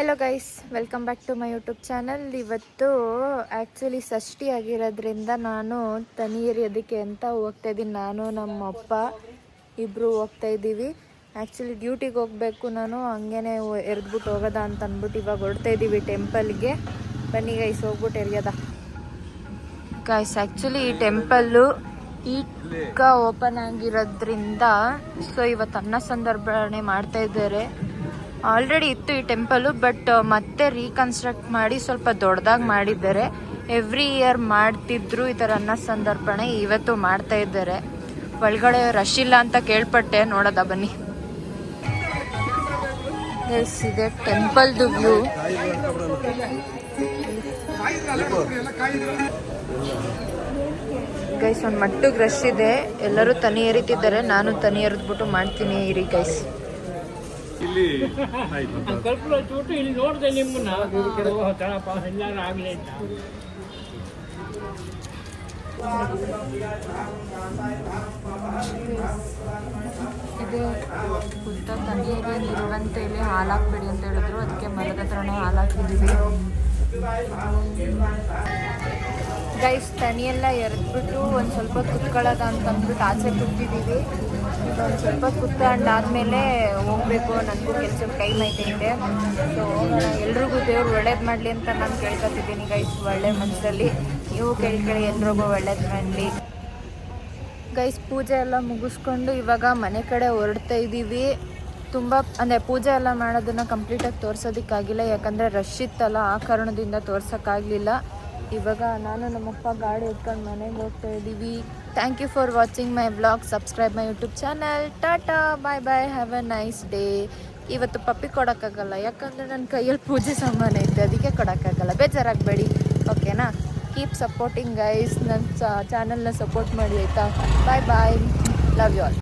Hello guys welcome back to my YouTube channel ಇವತ್ತು actually ಷಷ್ಠಿ ಆಗಿರೋದ್ರಿಂದ ನಾನು ತನಿಯರಿಯೋದಕ್ಕೆ ಅಂತ ಹೋಗ್ತಾ ಇದ್ದೀನಿ. ನಾನು ನಮ್ಮ ಅಪ್ಪ ಇಬ್ಬರು ಹೋಗ್ತಾ ಇದ್ದೀವಿ. ಆ್ಯಕ್ಚುಲಿ ಡ್ಯೂಟಿಗೆ ಹೋಗಬೇಕು ನಾನು. ಹಂಗೇನೆ ಎರೆದ್ಬಿಟ್ಟು ಹೋಗೋದ ಅಂತ ಅಂದ್ಬಿಟ್ಟು ಇವಾಗ ಹೊಡ್ತಾ ಇದ್ದೀವಿ ಟೆಂಪಲ್ಗೆ ಬನ್ನಿ ಗೈಸ್ ಹೋಗ್ಬಿಟ್ಟು ಎರಿಯೋದ ಗೈಸ್ ಆ್ಯಕ್ಚುಲಿ ಈ ಟೆಂಪಲ್ಲು ಈಗ ಓಪನ್ ಆಗಿರೋದ್ರಿಂದ ಸೊ ಇವತ್ತು ಅನ್ನ ಸಂದರ್ಭಣೆ ಮಾಡ್ತಾ ಇದ್ದಾರೆ. ಆಲ್ರೆಡಿ ಇತ್ತು ಈ ಟೆಂಪಲು, ಬಟ್ ಮತ್ತೆ ರೀಕನ್ಸ್ಟ್ರಕ್ಟ್ ಮಾಡಿ ಸ್ವಲ್ಪ ದೊಡ್ಡದಾಗಿ ಮಾಡಿದ್ದಾರೆ. ಎವ್ರಿ ಇಯರ್ ಮಾಡ್ತಿದ್ರು ಈ ಥರ ಅನ್ನ ಸಂದರ್ಪಣೆ, ಇವತ್ತು ಮಾಡ್ತಾ ಇದ್ದಾರೆ. ಒಳಗಡೆ ರಶ್ ಇಲ್ಲ ಅಂತ ಕೇಳ್ಪಟ್ಟೆ, ನೋಡೋದ ಬನ್ನಿ. ಎಸ್ ಇದೆ ಟೆಂಪಲ್ದು ವ್ಯೂ. ಗೈಸ್ ಒಂದು ಮಟ್ಟಿಗೆ ರಶ್ ಇದೆ. ಎಲ್ಲರೂ ತನಿ ಎರಿತಿದ್ದಾರೆ ನಾನು ತನಿ ಎರೆದ್ಬಿಟ್ಟು ಮಾಡ್ತೀನಿ, ಇರಿ ಗೈಸ್ ಇಲ್ಲಿ ಆಯ್ತು. ಕಲ್ಪುರ ಚೂಟು ಇಲ್ಲಿ ನೋಡಿದೆ ನಿಮ್ಮನ್ನ. ತಳಪ ಎಲ್ಲಾರು ಆಗ್ಲಿ ಅಂತ ಇದು ಉದ್ದ ತನಿಯಲ್ಲಿ ಇರುವಂತೆ ಇಲ್ಲಿ ಹಾಲು ಹಾಕ್ಬೇಡಿ ಅಂತ ಹೇಳಿದ್ರು. ಅದಕ್ಕೆ ಮರದ ಹತ್ರನೇ ಹಾಲು ಹಾಕಿದ್ದೀವಿ. ಗೈಸ್ ತನಿಯೆಲ್ಲ ಎರೆದ್ಬಿಟ್ಟು ಒಂದು ಸ್ವಲ್ಪ ಕುತ್ಕೊಳ್ಳೋದ ಅಂತ ಅಂದ್ಬಿಟ್ಟು ಆಚೆ ಕೂತಿದ್ದೀವಿ ಒಂದು ಸ್ವಲ್ಪ ಕುತ್ಕೊಂಡಾದ್ಮೇಲೆ ಹೋಗ್ಬೇಕು. ನನಗೂ ಕೆಲಸ ಕೈ ಐತೆ ಸೊ ಎಲ್ರಿಗೂ ದೇವ್ರು ಒಳ್ಳೇದು ಮಾಡಲಿ ಅಂತ ನಾನು ಕೇಳ್ಕೊತಿದ್ದೀನಿ ಗೈಸ್ ಒಳ್ಳೆ ಮನಸ್ಸಲ್ಲಿ ನೀವು ಕೇಳ್ಕೊಳ್ಳಿ, ಎಲ್ರಿಗೂ ಒಳ್ಳೇದು ಮಾಡಲಿ. ಗೈಸ್ ಪೂಜೆ ಎಲ್ಲ ಮುಗಿಸ್ಕೊಂಡು ಇವಾಗ ಮನೆ ಕಡೆ ಹೊರಡ್ತಾ ಇದ್ದೀವಿ ತುಂಬ, ಅಂದರೆ ಪೂಜೆ ಎಲ್ಲ ಮಾಡೋದನ್ನು ಕಂಪ್ಲೀಟಾಗಿ ತೋರಿಸೋದಕ್ಕಾಗಿಲ್ಲ. ಯಾಕಂದರೆ ರಶ್ ಇತ್ತಲ್ಲ, ಆ ಕಾರಣದಿಂದ ತೋರ್ಸೋಕ್ಕಾಗಲಿಲ್ಲ ಇವಾಗ ನಾನು ನಮ್ಮಪ್ಪ ಗಾಡಿ ಎತ್ಕೊಂಡು ಮನೆಗೆ ಹೋಗ್ತಾ ಇದ್ದೀವಿ. Thank you for watching my blog subscribe my YouTube channel tata bye bye have a nice day ಇವತ್ತು ಪಪ್ಪಿ ಕೊಡೋಕ್ಕಾಗಲ್ಲ. ಯಾಕಂದರೆ ನನ್ನ ಕೈಯಲ್ಲಿ ಪೂಜೆ ಸಾಮಾನು ಐತೆ. ಅದಕ್ಕೆ ಕೊಡೋಕ್ಕಾಗಲ್ಲ. ಬೇಜಾರಾಗಬೇಡಿ. ಓಕೆನಾ ಕೀಪ್ ಸಪೋರ್ಟಿಂಗ್ ಗೈಸ್ ನನ್ನ ಚಾನಲ್ನ ಸಪೋರ್ಟ್ ಮಾಡಿ, ಆಯಿತಾ? Bye bye love you all